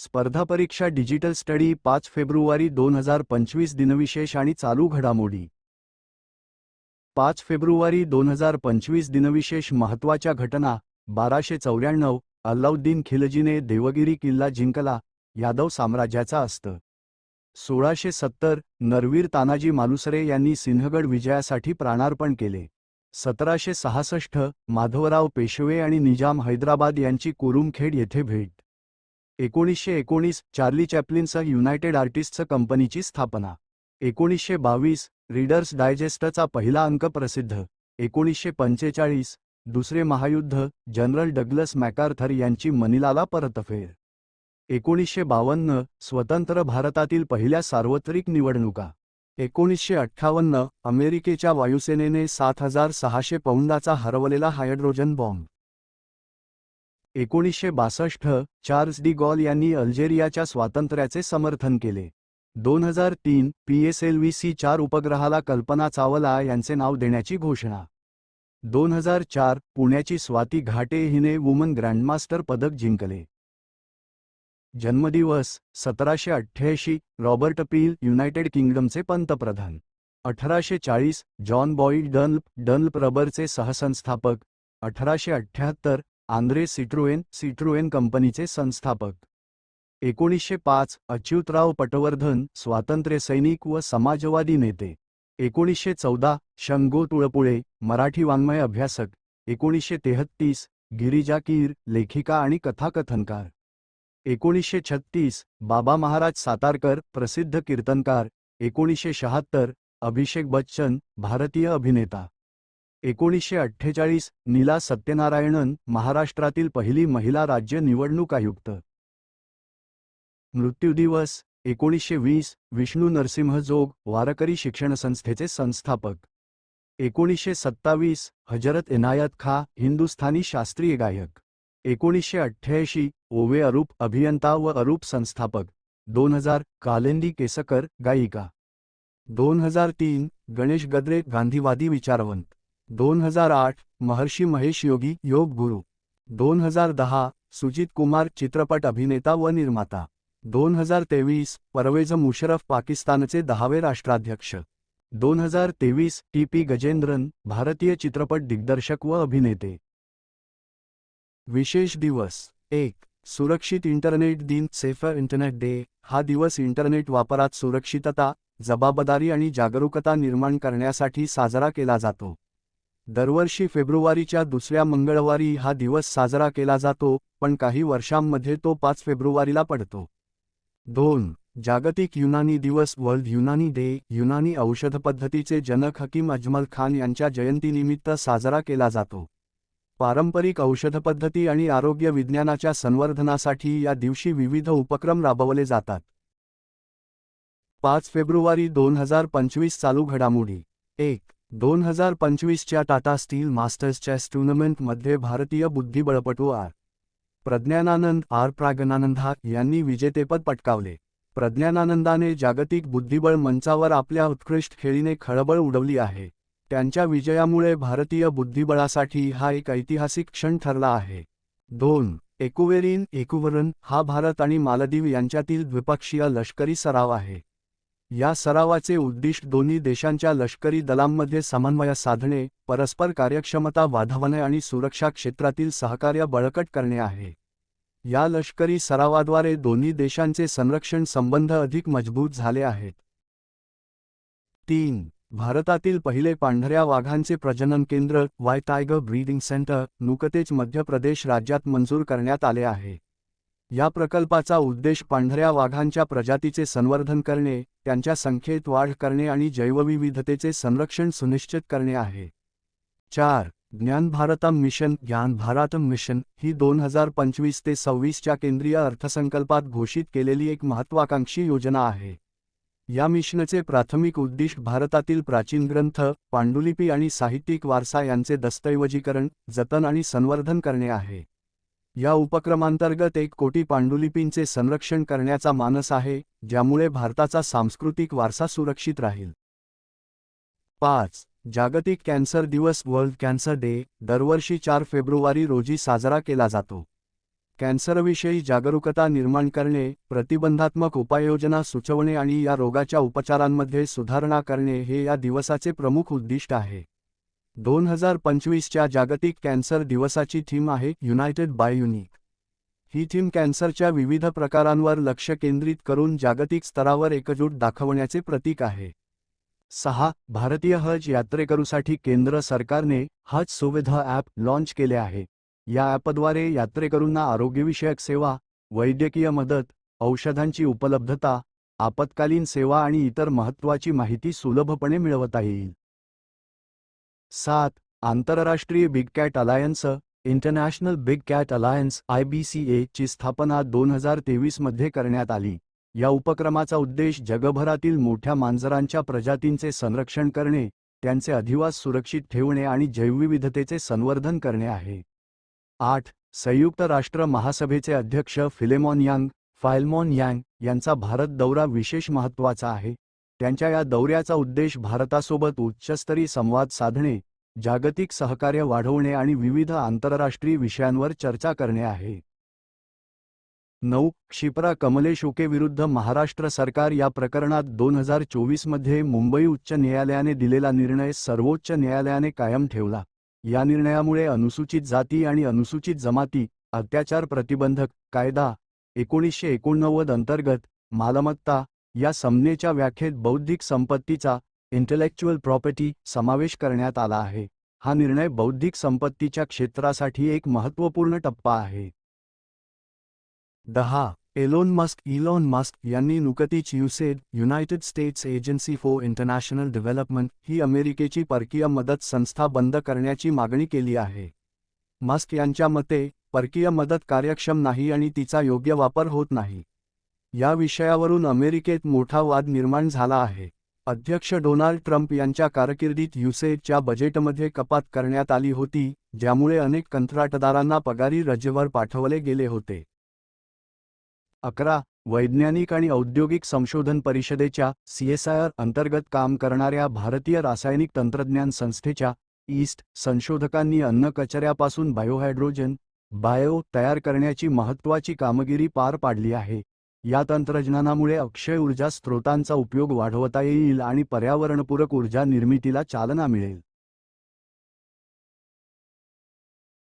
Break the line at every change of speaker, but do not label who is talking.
स्पर्धा परीक्षा digital study पाच फेब्रुवारी दोन हजार पंचवीस दिनविशेष आणि चालू घडामोडी. पाच फेब्रुवारी दोन हजार पंचवीस दिनविशेष महत्त्वाच्या घटना बाराशे चौऱ्याण्णव अल्लाउद्दीन खिलजीने देवगिरी किल्ला जिंकला यादव साम्राज्याचा अस्त. सोळाशे सत्तर नरवीर तानाजी मालुसरे यांनी सिंहगड विजयासाठी प्राणार्पण केले. सतराशे सहासष्ट माधवराव पेशवे आणि निजाम हैदराबाद यांची कुरुमखेड येथे भेट. एकोणीसशे एकोणीस चार्ली चॅप्लिनसह युनायटेड आर्टिस्टचं कंपनीची स्थापना. एकोणीसशे बावीस रीडर्स डायजेस्टचा पहिला अंक प्रसिद्ध. एकोणीसशे पंचेचाळीस दुसरे महायुद्ध जनरल डग्लस मॅकार्थर यांची मनिलाला परतफेर एकोणीसशे बावन्न स्वतंत्र भारतातील पहिल्या सार्वत्रिक निवडणुका. एकोणीसशे अठ्ठावन्न अमेरिकेच्या वायुसेनेने सात हजार सहाशे पौंडाचा हरवलेला हायड्रोजन बॉम्ब. एकोणीसशे बासष्ट चार्ल्स डी गॉल यांनी अल्जेरियाच्या स्वातंत्र्याचे समर्थन केले. दोन हजार तीन पीएसएलव्ही सी चार उपग्रहाला कल्पना चावला यांचे नाव देण्याची घोषणा. दोन हजार चार पुण्याची स्वाती घाटे हिने वुमन ग्रँडमास्टर पदक जिंकले. जन्मदिवस सतराशे अठ्ठ्याऐंशी रॉबर्ट पील युनायटेड किंगडमचे पंतप्रधान. अठराशे चाळीस जॉन बॉईड डनल्प डनल्प रबरचे सहसंस्थापक. अठराशे अठ्ठ्याहत्तर आंद्रे सिट्रोएन सिट्रोएन कंपनीचे संस्थापक. एकोणीसशे पाच अच्युतराव पटवर्धन स्वातंत्र्यसैनिक व समाजवादी नेते. एकोणीसशे चौदा शंगो तुळपुळे मराठी वाङ्मय अभ्यासक. एकोणीसशे तेहत्तीस गिरिजा कीर लेखिका आणि कथाकथनकार. एकोणीसशे छत्तीस बाबा महाराज सातारकर प्रसिद्ध कीर्तनकार. एकोणीसशे शहात्तर अभिषेक बच्चन भारतीय अभिनेता. एकोणीसशे अठ्ठेचाळीस नीला सत्यनारायणन महाराष्ट्रातील पहिली महिला राज्य निवडणूक आयुक्त. मृत्यूदिवस एकोणीसशे वीस विष्णू नरसिंह जोग वारकरी शिक्षण संस्थेचे संस्थापक. एकोणीसशे सत्तावीस हजरत इनायत खा हिंदुस्थानी शास्त्रीय गायक. एकोणीसशे अठ्ठ्याऐंशी ओवे अरूप अभियंता व अरूप संस्थापक. दोन हजार कालेंदी केसकर गायिका. दोन हजार तीन गणेश गद्रे गांधीवादी विचारवंत. दोन हजार आठ महर्षी महेश योगी योग गुरु. दोन हजार दहा सुजित कुमार चित्रपट अभिनेता व निर्माता. दोन हजार तेवीस परवेज मुशरफ पाकिस्तानचे दहावे राष्ट्राध्यक्ष. दोन हजार तेवीस टी पी गजेंद्रन भारतीय चित्रपट दिग्दर्शक व अभिनेते. विशेष दिवस. एक सुरक्षित इंटरनेट दिन सेफर इंटरनेट डे. हा दिवस इंटरनेट वापरात सुरक्षितता जबाबदारी आणि जागरूकता निर्माण करण्यासाठी साजरा केला जातो. दरवर्षी फेब्रुवारीच्या दुसऱ्या मंगळवारी हा दिवस साजरा केला जातो पण काही वर्षांमध्ये तो पाच फेब्रुवारीला पडतो. दोन जागतिक युनानी दिवस वर्ल्ड युनानी डे युनानी औषध पद्धतीचे जनक हकीम अजमल खान यांच्या जयंतीनिमित्त साजरा केला जातो. पारंपरिक औषधपद्धती आणि आरोग्य विज्ञानाच्या संवर्धनासाठी या दिवशी विविध उपक्रम राबवले जातात. पाच फेब्रुवारी दोन हजार पंचवीस चालू घडामोडी. एक दोन हजार पंचवीसच्या टाटा स्टील मास्टर्स चेस टुर्नामेंटमध्ये भारतीय बुद्धिबळपटू आर. प्रज्ञानानंद आर. प्रागनानंदा यांनी विजेतेपद पटकावले. प्रज्ञानानंदाने जागतिक बुद्धिबळ मंचावर आपल्या उत्कृष्ट खेळीने खळबळ उडवली आहे. त्यांच्या विजयामुळे भारतीय बुद्धिबळासाठी हा एक ऐतिहासिक क्षण ठरला आहे. दोन एकुवेरिन एकुवरन हा भारत आणि मालदीव यांच्यातील द्विपक्षीय लष्करी सराव आहे. या सरावाचे उद्दिष्ट दोन्ही देशांच्या लष्करी दलांमध्ये समन्वय साधणे परस्पर कार्यक्षमता वाढवणे आणि सुरक्षा क्षेत्रातील सहकार्य बळकट करणे आहे. या लष्करी सरावाद्वारे दोन्ही देशांचे संरक्षण संबंध अधिक मजबूत झाले आहेत. तीन. भारतातील पहिले पांढऱ्या वाघांचे प्रजनन केंद्र वाय टायगर ब्रीडिंग सेंटर नुकतेच मध्य प्रदेश राज्यात मंजूर करण्यात आले आहे. या प्रकल्पाचा उद्देश पांढऱ्या वाघांच्या प्रजातीचे संवर्धन करणे त्यांच्या संख्येत वाढ करणे आणि जैवविविधतेचे संरक्षण सुनिश्चित करणे आहे. चार ज्ञान भारतम मिशन ज्ञान भारतम मिशन ही दोन हजार पंचवीस ते सव्वीसच्या केंद्रीय अर्थसंकल्पात घोषित केलेली एक महत्वाकांक्षी योजना आहे. या मिशनचे प्राथमिक उद्दिष्ट भारतातील प्राचीन ग्रंथ पांडुलिपी आणि साहित्यिक वारसा यांचे दस्तऐवजीकरण जतन आणि संवर्धन करणे आहे. या उपक्रमांतर्गत एक कोटी पांडुलिपींचे संरक्षण करण्याचा मानस आहे ज्यामुळे भारताचा सांस्कृतिक वारसा सुरक्षित राहील. पाच. जागतिक कॅन्सर दिवस वर्ल्ड कॅन्सर डे दरवर्षी चार फेब्रुवारी रोजी साजरा केला जातो. कॅन्सरविषयी जागरूकता निर्माण करणे प्रतिबंधात्मक उपाययोजना सुचवणे आणि या रोगाच्या उपचारांमध्ये सुधारणा करणे हे या दिवसाचे प्रमुख उद्दिष्ट आहे. दोन हजार पंचवीसच्या जागतिक कॅन्सर दिवसाची थीम आहे युनायटेड बाय युनिक. ही थीम कॅन्सरच्या विविध प्रकारांवर लक्ष केंद्रित करून जागतिक स्तरावर एकजूट दाखवण्याचे प्रतीक आहे. सहा भारतीय हज यात्रेकरूसाठी केंद्र सरकारने हज सुविधा ॲप लॉन्च केले आहे. या ॲपद्वारे यात्रेकरूंना आरोग्यविषयक सेवा वैद्यकीय मदत औषधांची उपलब्धता आपत्कालीन सेवा आणि इतर महत्त्वाची माहिती सुलभपणे मिळवता येईल. सात आंतरराष्ट्रीय big cat alliance international big cat alliance I B C ची स्थापना दोन हजार तेवीसमध्ये करण्यात आली. या उपक्रमाचा उद्देश जगभरातील मोठ्या मांजरांच्या प्रजातींचे संरक्षण करणे त्यांचे अधिवास सुरक्षित ठेवणे आणि जैवविविधतेचे संवर्धन करणे आहे. आठ संयुक्त राष्ट्र महासभेचे अध्यक्ष फिलेमॉन यांग फायलमॉन यांग यांचा भारत दौरा विशेष महत्त्वाचा आहे. त्यांच्या या दौऱ्याचा उद्देश भारतासोबत उच्चस्तरीय संवाद साधणे जागतिक सहकार्य वाढवणे आणि विविध आंतरराष्ट्रीय विषयांवर चर्चा करणे आहे. नऊ क्षिप्रा कमलेश विरुद्ध महाराष्ट्र सरकार या प्रकरणात दोन हजार चोवीसमध्ये मुंबई उच्च न्यायालयाने दिलेला निर्णय सर्वोच्च न्यायालयाने कायम ठेवला. या निर्णयामुळे अनुसूचित जाती आणि अनुसूचित जमाती अत्याचार प्रतिबंधक कायदा एकोणीसशे एकोणनव्वद अंतर्गत मालमत्ता या संज्ञेच्या व्याख्येत बौद्धिक संपत्तीचा इंटेलेक्च्युअल प्रॉपर्टी समावेश करण्यात आला आहे. हा निर्णय बौद्धिक संपत्तीच्या क्षेत्रासाठी एक महत्त्वपूर्ण टप्पा आहे. दहा. एलोन मस्क इलॉन मस्क यांनी नुकतीच USAID United States agency for international development ही अमेरिकेची परकीय मदत संस्था बंद करण्याची मागणी केली आहे. मस्क यांच्या मते परकीय मदत कार्यक्षम नाही आणि तिचा योग्य वापर होत नाही. या विषयावरून अमेरिकेत मोठा वाद निर्माण झाला आहे. अध्यक्ष डोनाल्ड ट्रम्प यांच्या कारकिर्दीत युसेच्या बजेटमध्ये कपात करण्यात आली होती ज्यामुळे अनेक कंत्राटदारांना पगारी रजेवर पाठवले गेले होते. अकरा. वैज्ञानिक आणि औद्योगिक संशोधन परिषदेच्या सीएसआयआर अंतर्गत काम करणाऱ्या भारतीय रासायनिक तंत्रज्ञान संस्थेच्या ईस्ट संशोधकांनी अन्न कचऱ्यापासून बायोहायड्रोजन बायो तयार करण्याची महत्त्वाची कामगिरी पार पाडली आहे. या तंत्रज्ञानामुळे अक्षय ऊर्जा स्रोतांचा उपयोग वाढवता येईल आणि पर्यावरणपूरक ऊर्जा निर्मितीला चालना मिळेल.